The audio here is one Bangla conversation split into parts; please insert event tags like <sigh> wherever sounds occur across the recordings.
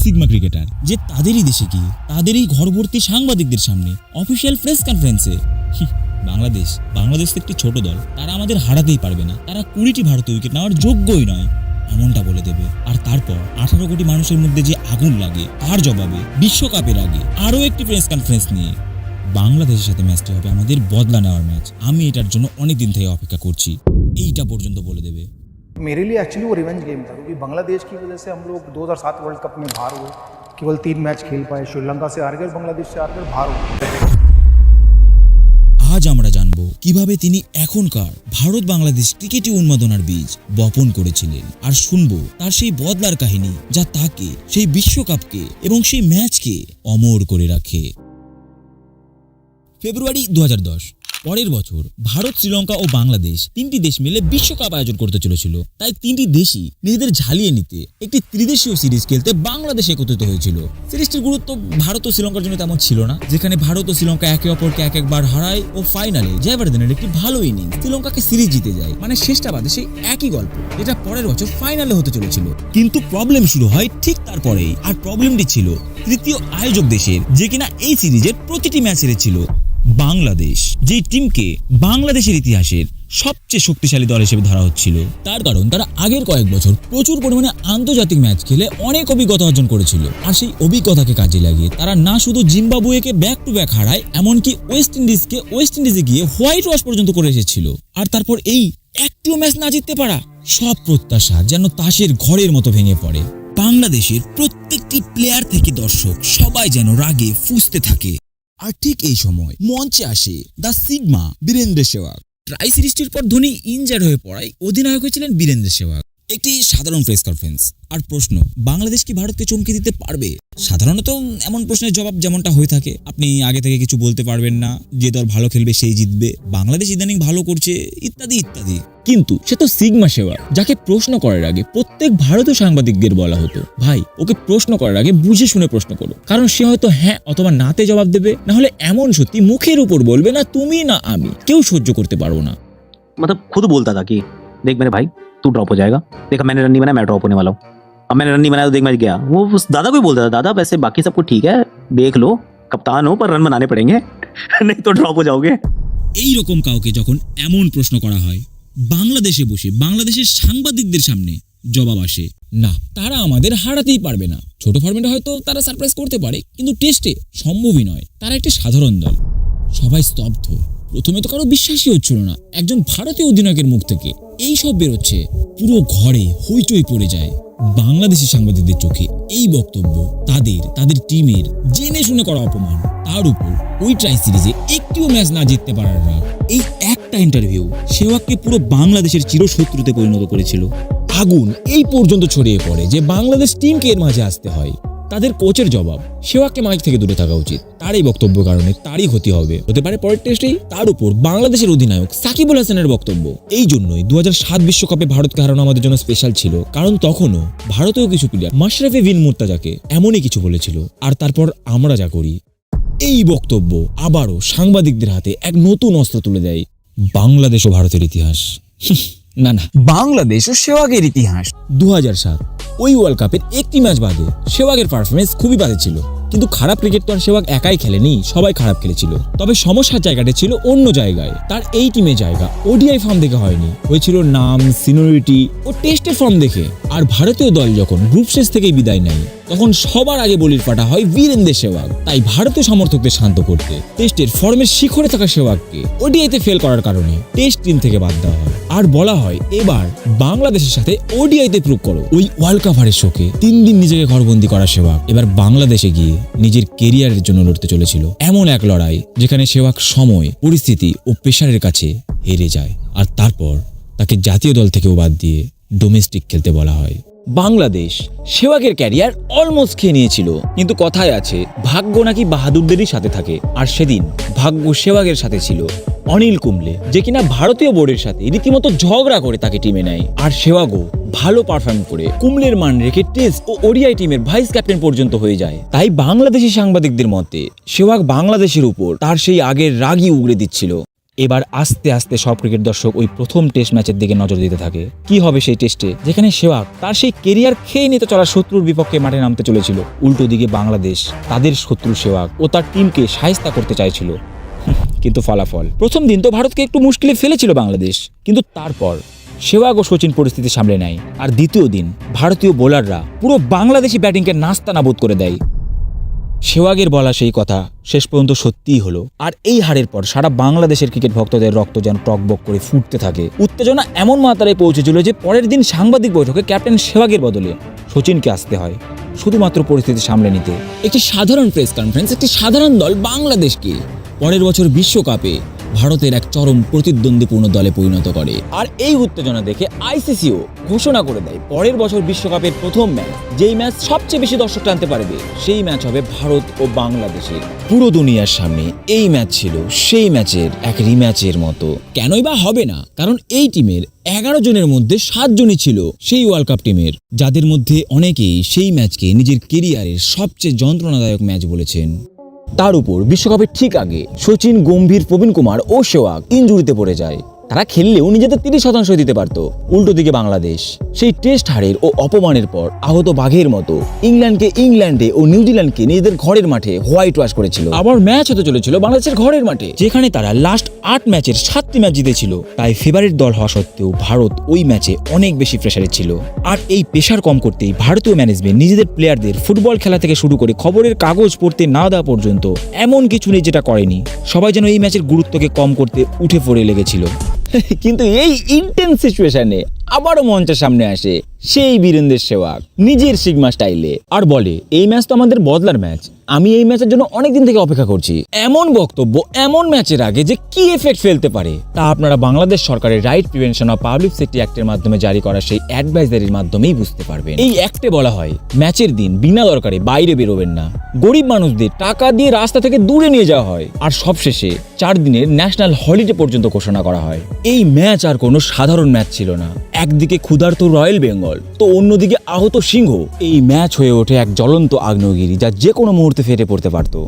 সিগমা ক্রিকেটার, যে তাদেরই দেশে গিয়ে, তাদেরই ঘরভর্তি সাংবাদিকদের সামনে অফিসিয়াল প্রেস কনফারেন্সে বাংলাদেশ বাংলাদেশ একটি ছোট দল, তারা আমাদের হারাতেই পারবে না। তারা কুড়িটি ভারতীয় উইকেট নেওয়ার যোগ্যই নয়, এমনটা বলে দেবে। আর তারপর, আঠারো কোটি মানুষের মধ্যে যে আগুন লাগে, তার জবাবে বিশ্বকাপের আগে আরও একটি প্রেস কনফারেন্স নিয়ে। বাংলাদেশের সাথে ম্যাচটি হবে আমাদের বদলা নেওয়ার ম্যাচ আমি এটার জন্য অনেক দিন থেকে অপেক্ষা করছি। এইটা পর্যন্ত বলে দেবে। मेरे लिए एक्चुअली वो रिवेंज गेम था क्योंकि बांग्लादेश की वजह से हम लोग 2007 वर्ल्ड कप में बाहर हुए केवल तीन मैच खेल पाए श्रीलंका से हार गए और बांग्लादेश से हार कर बाहर हो गए আজ আমরা জানব কিভাবে তিনি এখনকার ভারত বাংলাদেশ ক্রিকেটে উন্মাদনার বীজ বপন করেছিলেন আর শুনবো তার সেই বদলার কাহিনী যা তাকে সেই বিশ্বকাপকে এবং সেই ম্যাচকে অমর করে রাখে ফেব্রুয়ারি দু পরের বছর ভারত, শ্রীলঙ্কা ও বাংলাদেশ তিনটি দেশ মিলে বিশ্বকাপ আয়োজন করতে চলেছিল। তাই তিনটি দেশই নিজেদের ঝালিয়ে নিতে একটি ত্রিদেশীয় সিরিজ খেলতে বাংলাদেশ একত্রিত হয়েছিল। সিরিজটির গুরুত্ব ভারত ও শ্রীলঙ্কার জন্য তেমন ছিল না, যেখানে ভারত ও শ্রীলঙ্কা একে অপরকে এক একবার হারায় ও ফাইনালে জয়বর্ধনের একটি ভালো ইনিংস শ্রীলঙ্কাকে সিরিজ জিতে যায়। মানে শেষটা বাদে সেই একই গল্প, যেটা পরের বছর ফাইনালে হতে চলেছিল। কিন্তু প্রবলেম শুরু হয় ঠিক তারপরেই, আর প্রবলেমটি ছিল তৃতীয় আয়োজক দেশের যে কিনা এই সিরিজের প্রতিটি ম্যাচ হেরেছিল। বাংলাদেশ যেই টিমকে বাংলাদেশের ইতিহাসের সবচেয়ে শক্তিশালী দল হিসেবে ধরা হচ্ছিল। তার কারণ তারা আগের কয়েক বছর প্রচুর পরিমাণে আন্তর্জাতিক ম্যাচ খেলে অনেক অভিজ্ঞতা অর্জন করেছিল। আর সেই অভিজ্ঞতাকে কাজে লাগিয়ে তারা না শুধু জিম্বাবুয়েকে ব্যাক টু ব্যাক হারায়, এমনকি ওয়েস্ট ইন্ডিজকে ওয়েস্ট ইন্ডিজে গিয়ে হোয়াইট ওয়াশ পর্যন্ত করে এসেছিল। আর তারপর এই একটিও ম্যাচ না জিততে পারা, সব প্রত্যাশা যেন তাসের ঘরের মতো ভেঙে পড়ে। বাংলাদেশের প্রত্যেকটি প্লেয়ার থেকে দর্শক সবাই যেন রাগে ফুসতে থাকে। আর ঠিক এই সময় মঞ্চে আসে the sigma Virender Sehwag tri সিরিজটির পর ধোনি ইনজার হয়ে পড়ায় অধিনায়ক হয়েছিলেন বীরেন্দ্র সেওয়াগ একটি সাধারণ প্রেস কনফারেন্স আর প্রশ্ন বাংলাদেশ কি ভারতকে চমকে দিতে পারবে সাধারণত এমন প্রশ্নের জবাব যেমনটা হয়ে থাকে আপনি আগে থেকে কিছু বলতে পারবেন না যে দল ভালো খেলবে সেই জিতবে বাংলাদেশ ইদানিং ভালো করছে ইত্যাদি ইত্যাদি কিন্তু সে তো সিগমা সেওয়াগ যাকে প্রশ্ন করার আগে প্রত্যেক ভারতীয় সাংবাদিকদের বলা হতো ভাই ওকে প্রশ্ন করার আগে বুঝে শুনে প্রশ্ন করো কারণ সে হয়তো হ্যাঁ অথবা নাতে জবাব দেবে না হলে এমন সত্যি মুখের উপর বলবে না তুমি না আমি কেউ সহ্য করতে পারবো না मतलब खुद बोलता था कि देख मेरे भाई तू ड्रॉप हो जाएगा देखा मैंने रन नहीं बनाया मैं ड्रॉप होने वाला हूँ अब मैंने रन नहीं बनाया तो देख मैं गया वो उस दादा को ही बोलता था दादा वैसे बाकी सब कुछ ठीक है देख लो कप्तान हो पर रन बनाने पड़ेंगे <laughs> नहीं तो ड्रॉप हो जाओगे এই রকম কাউকে যখন এমন প্রশ্ন করা হয় বাংলাদেশে বসে বাংলাদেশের সাংবাদিকদের সামনে জবাব আসে না তারা আমাদের হারাতেই পারবে না ছোট ফরম্যাটে হয়তো তারা সারপ্রাইজ করতে পারে কিন্তু টেস্টে সম্ভবই নয় তারা একটি সাধারণ দল সবাই স্তব্ধ প্রথমে তো কারো বিশ্বাসই হচ্ছিল না একজন ভারতীয় অধিনায়কের মুখ থেকে এই সব বেরোচ্ছে। পুরো ঘরে হইচই পড়ে যায়। বাংলাদেশি সাংবাদিকদের চোখে এই বক্তব্য, তাদের তাদের টিমের জেনে শুনে করা অপমান। তার উপর ওই ট্রাই সিরিজে একটিও ম্যাচ না জিততে পারার রাগ। এই একটা ইন্টারভিউ সেওয়াগকে পুরো বাংলাদেশের চিরশত্রুতে পরিণত করেছিল। আগুন এই পর্যন্ত ছড়িয়ে পড়ে যে বাংলাদেশ টিমকে এর মাঝে আসতে হয়। তাদের কোচের জবাব। সেওয়াগকে মাইক থেকে দূরে থাকা উচিত। তার এই বক্তব্য কারণে তারই ক্ষতি হবে। হতে পারে পরের টেস্টেই। তার উপর বাংলাদেশের অধিনায়ক সাকিবুল হাসানের বক্তব্য। এই জন্যই দু সাত বিশ্বকাপে ভারতকে হারানো আমাদের জন্য স্পেশাল ছিল। কারণ তখনও ভারতীয় কিছু প্লেয়ার মাশরাফি বিন মুর্তাজাকে এমনই কিছু বলেছিল। আর তারপর আমরা যা করি। এই বক্তব্য আবারও সাংবাদিকদের হাতে এক নতুন অস্ত্র তুলে দেয় বাংলাদেশ ও ভারতের ইতিহাস। না না। বাংলাদেশ ও সেওয়াগের ইতিহাস। দু সাত ওই ওয়ার্ল্ড কাপের একটি ম্যাচ বাদে সেবাগের পারফরমেন্স খুবই বাজে ছিল। কিন্তু খারাপ ক্রিকেট তো আর সেওয়াগ একাই খেলেনি, সবাই খারাপ খেলেছিল। তবে সমস্যার জায়গাটা ছিল অন্য জায়গায়, তার এই টিমে জায়গা। ওডিআই ফর্ম দেখে হয়নি, হয়েছিল নাম সিনিয়রিটি ও টেস্টের ফর্ম দেখে। আর ভারতীয় দল যখন গ্রুপ শেষ থেকেই বিদায় নেয়, তখন সবার আগে বলির পাঠা হয় বীরেন্দ্র সেওয়াগ তাই ভারতীয় সমর্থকদের শান্ত করতে টেস্টের ফর্মের শিখরে থাকা সেওয়াগকে ওডিআইতে ফেল করার কারণে টেস্ট টিম থেকে বাদ দেওয়া হয়। আর বলা হয়, এবার বাংলাদেশের সাথে ওডিআইতে প্রুভ করো। ওই ওয়ার্ল্ড কাভারের শোকে তিন দিন নিজেকে ঘরবন্দি করা সেওয়াগ এবার বাংলাদেশে গিয়ে নিজের কেরিয়ারের জন্য লড়তে চলেছিল। এমন এক লড়াই যেখানে সেওয়াক সময়, পরিস্থিতি ও পেশারের কাছে হেরে যায়। আর তারপর তাকে জাতীয় দল থেকেও বাদ দিয়ে ডোমেস্টিক খেলতে বলা হয়। বাংলাদেশ সেওয়াগের ক্যারিয়ার অলমোস্ট খেয়ে নিয়েছিল। কিন্তু কথায় আছে, ভাগ্য নাকি বাহাদুরদেরই সাথে থাকে। আর সেদিন ভাগ্য সেওয়াগের সাথে ছিল অনিল কুম্বলে, যে কিনা ভারতীয় বোর্ডের সাথে রীতিমতো ঝগড়া করে তাকে টিমে নেয়। আর সেওয়াগও ভালো পারফর্ম করে কুম্বলের মান রেখে টেস্ট ও ওডিআই টিমের ভাইস ক্যাপ্টেন পর্যন্ত হয়ে যায়। তাই বাংলাদেশি সাংবাদিকদের মতে, সেওয়াগ বাংলাদেশের উপর তার সেই আগের রাগই উগড়ে দিচ্ছিল। এবার আস্তে আস্তে সব ক্রিকেট দর্শক ওই প্রথম টেস্ট ম্যাচের দিকে নজর দিতে থাকে। কি হবে সেই টেস্টে যেখানে সেওয়াগ তার সেই কেরিয়ার খেয়ে নিতে চলা শত্রুর বিপক্ষে মাঠে নামতে চলেছিল। উল্টো দিকে বাংলাদেশ তাদের শত্রু সেওয়াগ ও তার টিমকে সায়স্তা করতে চাইছিল। কিন্তু ফলাফল। প্রথম দিন তো ভারতকে একটু মুশকিলে ফেলেছিল বাংলাদেশ। কিন্তু তারপর সেবাগ ও সচিন পরিস্থিতি সামলে নেয়। আর দ্বিতীয় দিন ভারতীয় বোলাররা পুরো বাংলাদেশি ব্যাটিংকে নাস্তা নাবুদ করে দেয়। সেওয়াগের বলা সেই কথা শেষ পর্যন্ত সত্যিই হলো। আর এই হারের পর সারা বাংলাদেশের ক্রিকেট ভক্তদের রক্ত যেন টকবক করে ফুটতে থাকে। উত্তেজনা এমন মাত্রায় পৌঁছেছিল যে পরের দিন সাংবাদিক বৈঠকে ক্যাপ্টেন সেওয়াগের বদলে সচিনকে আসতে হয়, শুধুমাত্র পরিস্থিতি সামলে নিতে। একটি সাধারণ প্রেস কনফারেন্স, একটি সাধারণ দল বাংলাদেশকে পরের বছর বিশ্বকাপে ভারতের এক চরম প্রতিদ্বন্দ্বীপূর্ণ দলে পরিণত করে। আর এই উত্তেজনা দেখে আইসিসিও ঘোষণা করে দেয়, পরের বছর বিশ্বকাপের প্রথম ম্যাচ, যেই ম্যাচ সবচেয়ে বেশি দর্শক টানতে পারবে, সেই ম্যাচ হবে ভারত ও বাংলাদেশের। পুরো দুনিয়ার সামনে এই ম্যাচ ছিল, সেই ম্যাচের এক রিম্যাচের মতো। কেনই বা হবে না? কারণ এই টিমের এগারো জনের মধ্যে সাতজনই ছিল সেই ওয়ার্ল্ড কাপ টিমের যাদের মধ্যে অনেকেই সেই ম্যাচকে নিজের কেরিয়ারের সবচেয়ে যন্ত্রণাদায়ক ম্যাচ বলেছেন। তার উপর বিশ্বকাপের ঠিক আগে সচিন গম্ভীর প্রবীণ কুমার ও সেওয়াগ ইঞ্জুরিতে পড়ে যায়। তারা খেললেও নিজেদের তিরিশ শতাংশ দিতে পারত। উল্টো দিকে বাংলাদেশ, সেই টেস্ট হারের ও অপমানের পর আহত বাঘের মতো ইংল্যান্ডকে ইংল্যান্ডে ও নিউজিল্যান্ডকে নিজেদের ঘরের মাঠে হোয়াইট ওয়াশ করেছিল। আবার ম্যাচ হতে চলেছিল বাংলাদেশের ঘরের মাঠে, যেখানে তারা লাস্ট আট ম্যাচের সাতটি ম্যাচ জিতেছিল। তাই ফেভারিট দল হওয়া সত্ত্বেও ভারত ওই ম্যাচে অনেক বেশি প্রেসারে ছিল। আর এই প্রেশার কম করতেই ভারতীয় ম্যানেজমেন্ট নিজেদের প্লেয়ারদের ফুটবল খেলা থেকে শুরু করে খবরের কাগজ পড়তে না দেওয়া পর্যন্ত এমন কিছু নেই যেটা করেনি। সবাই যেন এই ম্যাচের গুরুত্বকে কম করতে উঠে পড়ে লেগেছিল। কিন্তু এই ইন্টেন্স সিচুয়েশনে আবারও মঞ্চের সামনে আসে সেই বীরেন্দ্র সেবাক, নিজের সিগমা স্টাইলে আর বলে, এই ম্যাচ তো আমাদের বদলার ম্যাচ আমি এই ম্যাচের জন্য অনেকদিন থেকে অপেক্ষা করছি। এমন বক্তব্য, এমন ম্যাচের আগে যে কি এফেক্ট ফেলতে পারে, তা আপনারা বাংলাদেশ সরকারের right prevention of public safety অ্যাক্টের মাধ্যমে জারি করা সেই অ্যাডভাইজারির মাধ্যমেই বুঝতে পারবেন। এই অ্যাক্টে বলা হয়, ম্যাচের দিন বিনা দরকারে বাইরে বেরোবেন না। গরিব মানুষদের টাকা দিয়ে রাস্তা থেকে দূরে নিয়ে যাওয়া হয়। আর সবশেষে চার দিনের ন্যাশনাল হলিডে পর্যন্ত ঘোষণা করা হয়। এই ম্যাচ আর কোনো সাধারণ ম্যাচ ছিল না। একদিকে ক্ষুধার্ত রয়্যাল বেঙ্গল, তো অন্যদিকে আহত সিংহ। এই ম্যাচ হয়ে ওঠে এক জ্বলন্ত আগ্নেয়গিরি, যা যে কোনো মুহূর্তে ফেটে পড়তে পারত।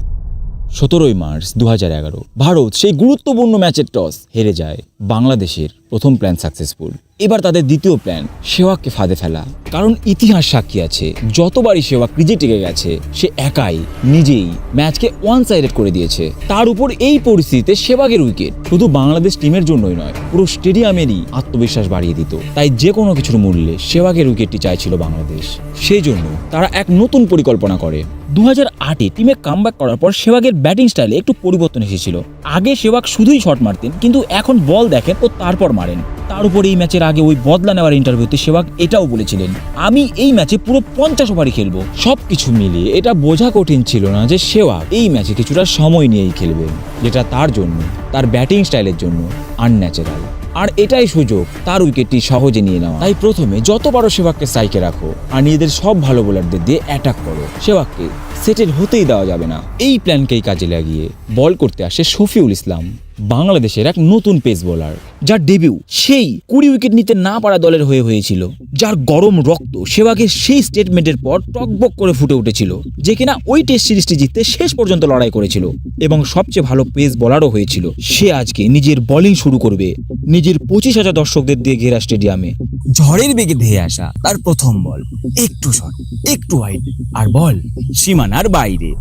সতেরোই মার্চ দু এগারো, ভারত সেই গুরুত্বপূর্ণ ম্যাচের টস হেরে যায় বাংলাদেশের প্রথম প্ল্যান সাকসেসফুল। এবার তাদের দ্বিতীয় প্ল্যান সেওয়াগকে ফাঁদে ফেলা। কারণ ইতিহাস সাক্ষী আছে, যতবারই সেওয়াগ ক্রিজে টিকে গেছে, সে একাই নিজেই ম্যাচকে ওয়ান সাইডেড করে দিয়েছে। তার উপর এই পরিস্থিতিতে সেবাগের উইকেট শুধু বাংলাদেশ টিমের জন্যই নয়, পুরো স্টেডিয়ামেরই আত্মবিশ্বাস বাড়িয়ে দিত। তাই যে কোনো কিছুর মূল্যে সেবাগের উইকেটটি চাইছিল বাংলাদেশ। সেই জন্য তারা এক নতুন পরিকল্পনা করে। দু হাজার আটে টিমে কামব্যাক করার পর সেবাগের ব্যাটিং স্টাইলে একটু পরিবর্তন এসেছিল। আগে সেবাগ শুধুই শট মারতেন, কিন্তু এখন বল দেখেন ও তারপর মারেন। তার উপর এই ম্যাচের আগে ওই বদলা নেওয়ার ইন্টারভিউতে সেবাগ এটাও বলেছিলেন, আমি এই ম্যাচে পুরো পঞ্চাশ ওভারই খেলব। সব কিছু মিলিয়ে এটা বোঝা কঠিন ছিল না যে সেওয়াগ এই ম্যাচে কিছুটা সময় নিয়েই খেলবেন যেটা তার জন্য, তার ব্যাটিং স্টাইলের জন্য আনন্যাচারাল আর এটাই সুযোগ, তার উইকেটটি সহজে নিয়ে নেওয়া। তাই প্রথমে যত পারো সেবাককে সাইকে রাখো, আর নিজেদের সব ভালো বোলারদের দিয়ে অ্যাটাক করো। সেবাককে সেটেল হতেই দেওয়া যাবে না। এই প্ল্যানকেই কাজে লাগিয়ে বল করতে আসে শফিউল ইসলাম। বাংলাদেশের এক নতুন পেস বোলার যার ডেবিউ সেই কুড়ি উইকেট নিতে না পারা দলের হয়ে হয়েছিল যার গরম রক্ত সেবাগের সেই স্টেটমেন্টের পর টকবক করে ফুটে উঠেছিল যে কিনা ওই টেস্ট সিরিজটি জিততে শেষ পর্যন্ত লড়াই করেছিল এবং সবচেয়ে ভালো পেস বলারও হয়েছিল। সে আজকে নিজের বোলিং শুরু করবে নিজের পঁচিশ হাজার দর্শকদের দিয়ে ঘেরা স্টেডিয়ামে ঝড়ের বেগে ধেয়ে আসা তার প্রথম বল একটু শট একটু ওয়াইড আর বল সীমানার বাইরে।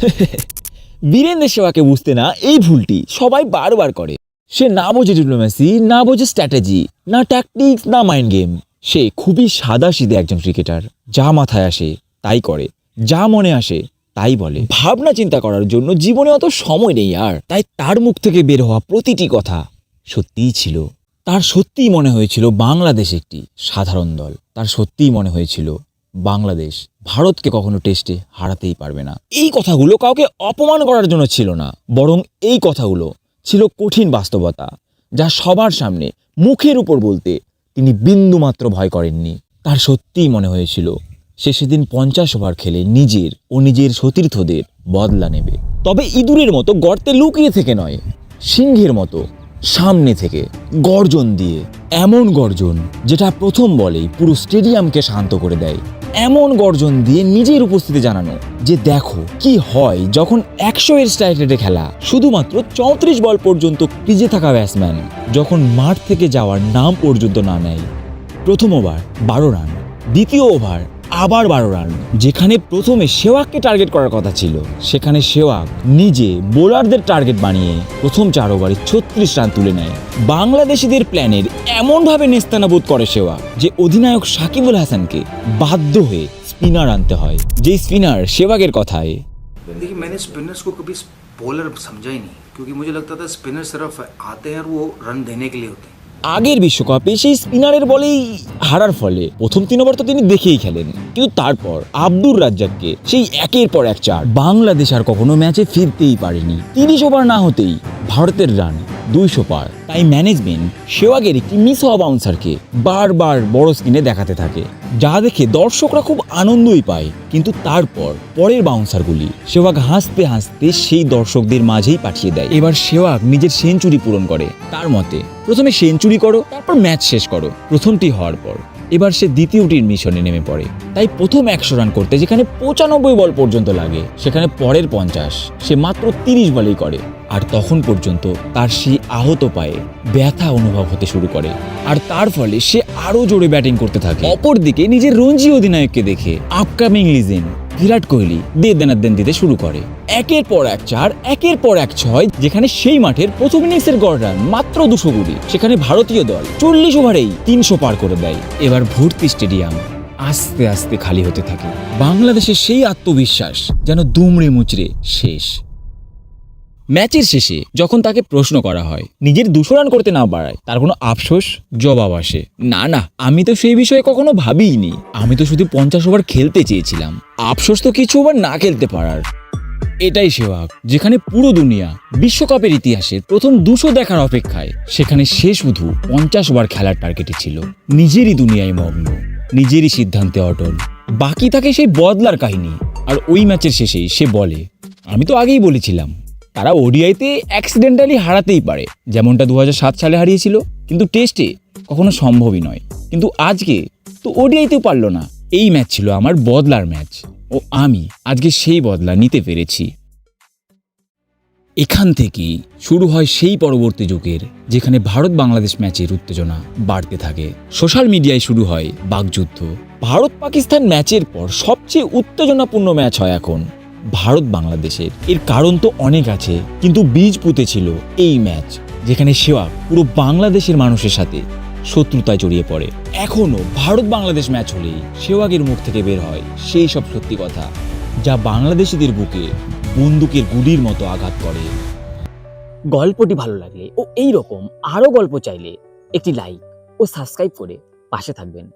<laughs> বীরেন্দ্র সেবাকে বুঝতে না এই ভুলটি সবাই বারবার করে। সে না বোঝে ডিপ্লোম্যাসি না বোঝে স্ট্র্যাটেজি না ট্যাকটিক্স না মাইন্ড গেম সে খুবই সাদা সিধে একজন ক্রিকেটার যা মাথায় আসে, তাই করে। যা মনে আসে, তাই বলে। ভাবনা চিন্তা করার জন্য জীবনে অত সময় নেই আর। তাই তার মুখ থেকে বের হওয়া প্রতিটি কথা সত্যিই ছিল। তার সত্যিই মনে হয়েছিল বাংলাদেশ একটি সাধারণ দল। তার সত্যিই মনে হয়েছিল বাংলাদেশ ভারতকে কখনো টেস্টে হারাতেই পারবে না। এই কথাগুলো কাউকে অপমান করার জন্য ছিল না, বরং এই কথাগুলো ছিল কঠিন বাস্তবতা, যা সবার সামনে মুখের উপর বলতে তিনি বিন্দুমাত্র ভয় করেননি। তার সত্যিই মনে হয়েছিল, সে সেদিন পঞ্চাশ ওভার খেলে নিজের ও নিজের সতীর্থদের বদলা নেবে। তবে ইঁদুরের মতো গর্তে লুকিয়ে থেকে নয়, সিংহের মতো সামনে থেকে গর্জন দিয়ে, এমন গর্জন যেটা প্রথম বলেই পুরো স্টেডিয়ামকে শান্ত করে দেয়। এমন গর্জন দিয়ে নিজের উপস্থিতি জানানো যে দেখো কি হয় যখন একশো এর স্ট্রাইক রেটে খেলা। শুধুমাত্র চৌত্রিশ বল পর্যন্ত ক্রিজে থাকা ব্যাটসম্যান যখন মাঠ থেকে যাওয়ার নাম পর্যন্ত না নেয়। প্রথম ওভার বারো রান দ্বিতীয় ওভার আবার বারো রান যেখানে প্রথমে সেওয়াককে টার্গেট করার কথা ছিল সেখানে সেওয়াক নিজে বোলারদের টার্গেট বানিয়ে প্রথম চার ওভারে ছত্রিশ রান তুলে নেয় বাংলাদেশিদের প্ল্যানের এমনভাবে নেস্তানাবোধ করে সেওয়াক যে অধিনায়ক সাকিবুল হাসানকে বাধ্য হয়ে স্পিনার আনতে হয় যেই স্পিনার সেওয়াগের কথায় देखिए मैंने स्पिनर्स को कभी बॉलर समझा ही नहीं क्योंकि मुझे लगता था स्पिनर सिर्फ आते हैं और वो रन देने के लिए होते हैं আগের বিশ্বকাপে সেই স্পিনারের বলেই হারার ফলে প্রথম তিন ওভার তো তিনি দেখেই খেলেন। কিন্তু তারপর আব্দুর রাজ্জাককে সেই একের পর এক চার। বাংলাদেশ আর কখনো ম্যাচে ফিরতেই পারেনি। তিরিশ ওভার না হতেই ভারতের রান দুইশো পার। তাই ম্যানেজমেন্ট সেওয়াগের একটি মিস হওয়া বাউন্সারকে বারবার বড় স্ক্রিনে দেখাতে থাকে যা দেখে দর্শকরা খুব আনন্দই পায়। কিন্তু তারপর পরের বাউন্সারগুলি সেওয়াগ হাসতে হাসতে সেই দর্শকদের মাঝেই পাঠিয়ে দেয়। এবার সেওয়াগ নিজের সেঞ্চুরি পূরণ করে। তার মতে, প্রথমে সেঞ্চুরি করো, তারপর ম্যাচ শেষ করো। প্রথমটি হওয়ার পর, এবার সে দ্বিতীয়টির মিশনে নেমে পড়ে। তাই প্রথম একশো রান করতে যেখানে পঁচানব্বই বল পর্যন্ত লাগে, সেখানে পরের পঞ্চাশ, সে মাত্র তিরিশ বলেই করে। আর তখন পর্যন্ত তার সেই আহত পায়ে ব্যথা অনুভব হতে শুরু করে। আর তার ফলে সে আরও জোরে ব্যাটিং করতে থাকে। অপরদিকে নিজের রঞ্জি অধিনায়ককে দেখে আপকামিং লিজেন্ড বিরাট কোহলি দে দেনাদেন দিতে শুরু করে। একের পর এক চার, একের পর এক ছয়, যেখানে সেই মাঠের প্রথম ইনিংসের গড় রান মাত্র দুশো কুড়ি, সেখানে ভারতীয় দল চল্লিশ ওভারেই তিনশো পার করে দেয়। এবার ভর্তি স্টেডিয়াম আস্তে আস্তে খালি হতে থাকে। বাংলাদেশের সেই আত্মবিশ্বাস যেন দুমড়ে মুচড়ে শেষ। ম্যাচের শেষে যখন তাকে প্রশ্ন করা হয়, নিজের দুশো রান করতে না পারায় তার কোনো আফসোস জবাব আসে। না না, আমি তো সেই বিষয়ে কখনো ভাবিইনি। আমি তো শুধু পঞ্চাশ ওভার খেলতে চেয়েছিলাম। আফসোস তো কিছু ওভার না খেলতে পারার। এটাই সেবাগ যেখানে পুরো দুনিয়া বিশ্বকাপের ইতিহাসে প্রথম দুশো দেখার অপেক্ষায়, সেখানে সে শুধু পঞ্চাশ ওভার খেলার টার্গেটে ছিল। নিজেরই দুনিয়ায় মগ্ন, নিজেরই সিদ্ধান্তে অটল। বাকি থাকে সেই বদলার কাহিনী, আর ওই ম্যাচের শেষেই সে বলে, আমি তো আগেই বলেছিলাম তারা ওডিআইতে অ্যাক্সিডেন্টালি হারাতেই পারে, যেমনটা দু হাজার সাত সালে হারিয়েছিল। কিন্তু টেস্টে কখনো সম্ভবই নয়। কিন্তু আজকে তো ওডিআইতেও পারল না। এই ম্যাচ ছিল আমার বদলার ম্যাচ ও আমি আজকে সেই বদলা নিতে পেরেছি। এখান থেকেই শুরু হয় সেই পরবর্তী যুগের, যেখানে ভারত বাংলাদেশ ম্যাচের উত্তেজনা বাড়তে থাকে। সোশ্যাল মিডিয়ায় শুরু হয় বাগযুদ্ধ। ভারত পাকিস্তান ম্যাচের পর সবচেয়ে উত্তেজনাপূর্ণ ম্যাচ হয় এখন। ভারত বাংলাদেশের। এর কারণ তো অনেক আছে, কিন্তু বীজ পুঁতেছিল এই ম্যাচ, যেখানে সেওয়াগ পুরো বাংলাদেশের মানুষের সাথে শত্রুতায় জড়িয়ে পড়ে। এখনও ভারত বাংলাদেশ ম্যাচ হলেই সেওয়াগের মুখ থেকে বের হয় সেই সব সত্যি কথা, যা বাংলাদেশিদের বুকে বন্দুকের গুলির মতো আঘাত করে। গল্পটি ভালো লাগলে ও এই রকম আরও গল্প চাইলে একটি লাইক ও সাবস্ক্রাইব করে পাশে থাকবেন।